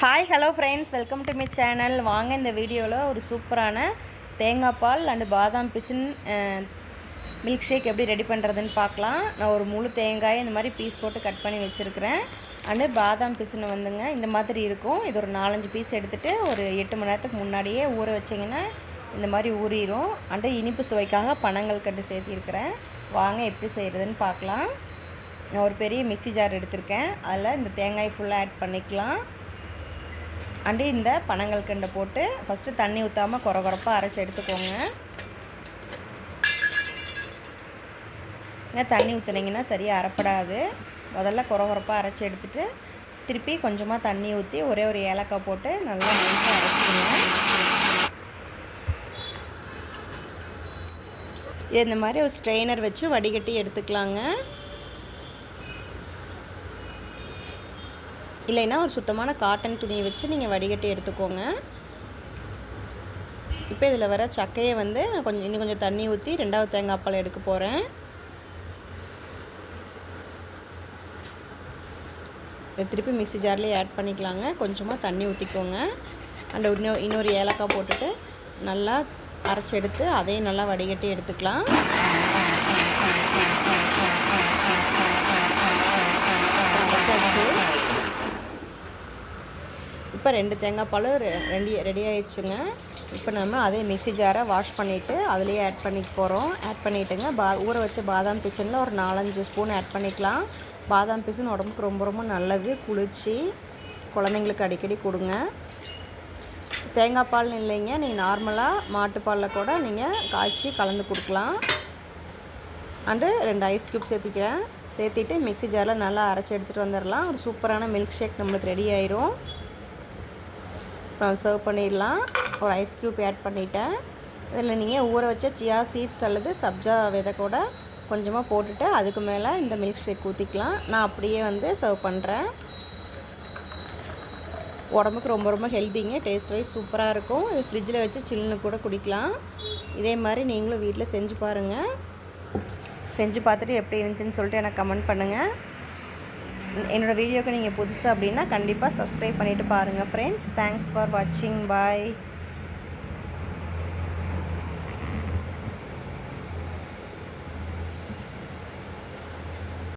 Hi hello friends welcome to my channel வாங்க இந்த வீடியோவில் ஒரு சூப்பரான தேங்காய் பால் அண்டு பாதாம் பிசின் மில்க் ஷேக் எப்படி ரெடி பண்ணுறதுன்னு பார்க்கலாம். நான் ஒரு முழு தேங்காயை இந்த மாதிரி பீஸ் போட்டு கட் பண்ணி வச்சுருக்கிறேன். அண்டு பாதாம் பிசின் வந்துங்க இந்த மாதிரி இருக்கும். இது ஒரு நாலஞ்சு பீஸ் எடுத்துகிட்டு ஒரு எட்டு மணி நேரத்துக்கு முன்னாடியே ஊற வச்சிங்கன்னா இந்த மாதிரி ஊறிடும் அண்டு இனிப்பு சுவைக்காக பணங்கள் கட்டு சேர்த்திருக்கிறேன் வாங்க எப்படி செய்கிறதுன்னு பார்க்கலாம். நான் ஒரு பெரிய மிக்ஸி ஜார் எடுத்திருக்கேன். அதில் இந்த தேங்காய் ஃபுல்லாக ஆட் பண்ணிக்கலாம். அண்டு இந்த பனங்கள் கண்டை போட்டு ஃபஸ்ட்டு தண்ணி ஊற்றாமல் குறை குறைப்பாக அரைச்சி எடுத்துக்கோங்க. ஏன்னா தண்ணி ஊற்றுனீங்கன்னா சரியாக அரைப்படாது. முதல்ல குறகுறப்பாக அரைச்சி எடுத்துட்டு திருப்பி கொஞ்சமாக தண்ணி ஊற்றி ஒரே ஒரு ஏலக்காய் போட்டு நல்லா நைஸாக அரைச்சிடுங்க இது இந்த மாதிரி ஒரு ஸ்ட்ரெயினர் வச்சு வடிகட்டி எடுத்துக்கலாங்க. இல்லைன்னா ஒரு சுத்தமான காட்டன் துணியை வச்சு நீங்கள் வடிகட்டி எடுத்துக்கோங்க. இப்போ இதில் வர சக்கையை வந்து நான் கொஞ்சம் இன்னும் கொஞ்சம் தண்ணி ஊற்றி ரெண்டாவது தேங்காய் பால் எடுக்க போகிறேன் திருப்பி மிக்ஸி ஜார்லேயே ஆட் பண்ணிக்கலாங்க. கொஞ்சமாக தண்ணி ஊற்றிக்கோங்க அண்ட் இன்னொரு இன்னொரு ஏலக்காய் போட்டுட்டு நல்லா அரைச்சி எடுத்து அதையும் நல்லா வடிகட்டி எடுத்துக்கலாம். இப்போ ரெண்டு தேங்காய் பால் ரெடி ரெடி ஆயிடுச்சுங்க. இப்போ நம்ம அதே மிக்ஸி ஜாரை வாஷ் பண்ணிவிட்டு அதுலேயே ஆட் பண்ணிக்க போகிறோம் ஆட் பண்ணிவிட்டுங்க பா ஊற வச்ச பாதாம் பிசனில் ஒரு நாலஞ்சு ஸ்பூன் ஆட் பண்ணிக்கலாம். பாதாம் பிசன் உடம்புக்கு ரொம்ப ரொம்ப நல்லது. குளிர்ச்சி. குழந்தைங்களுக்கு அடிக்கடி கொடுங்க. தேங்காய் பால் இல்லைங்க. நீங்கள் நார்மலாக மாட்டுப்பாலில் கூட நீங்கள் காய்ச்சி கலந்து கொடுக்கலாம். அண்டு ரெண்டு ஐஸ் க்யூப் சேர்த்திக்கிறேன். சேர்த்திட்டு மிக்ஸி ஜாரில் நல்லா அரைச்சி எடுத்துகிட்டு வந்துடலாம் ஒரு சூப்பரான மில்க் ஷேக் நம்மளுக்கு ரெடி ஆயிரும். அப்புறம் சர்வ் பண்ணிடலாம். ஒரு ஐஸ் க்யூப் ஆட் பண்ணிட்டேன். இதில் நீங்கள் ஊற வச்ச சியா சீட்ஸ் அல்லது சப்ஜா விதை கூட கொஞ்சமாக போட்டுட்டு அதுக்கு மேலே இந்த மில்க் ஷேக் ஊற்றிக்கலாம். நான் அப்படியே வந்து சர்வ் பண்ணுறேன். உடம்புக்கு ரொம்ப ரொம்ப ஹெல்த்திங்க டேஸ்ட் வைஸ் சூப்பராக இருக்கும். இது ஃப்ரிட்ஜில் வச்சு சில்லுன்னு கூட குடிக்கலாம். இதே மாதிரி நீங்களும் வீட்டில் செஞ்சு பாருங்கள் செஞ்சு பார்த்துட்டு எப்படி இருந்துச்சுன்னு சொல்லிட்டு எனக்கு கமெண்ட் பண்ணுங்கள் என்னோடய வீடியோக்கு நீங்கள் புதுசு அப்படின்னா கண்டிப்பாக சப்ஸ்கிரைப் பண்ணிவிட்டு பாருங்கள் ஃப்ரெண்ட்ஸ் தேங்க்ஸ் ஃபார் வாட்சிங் பாய்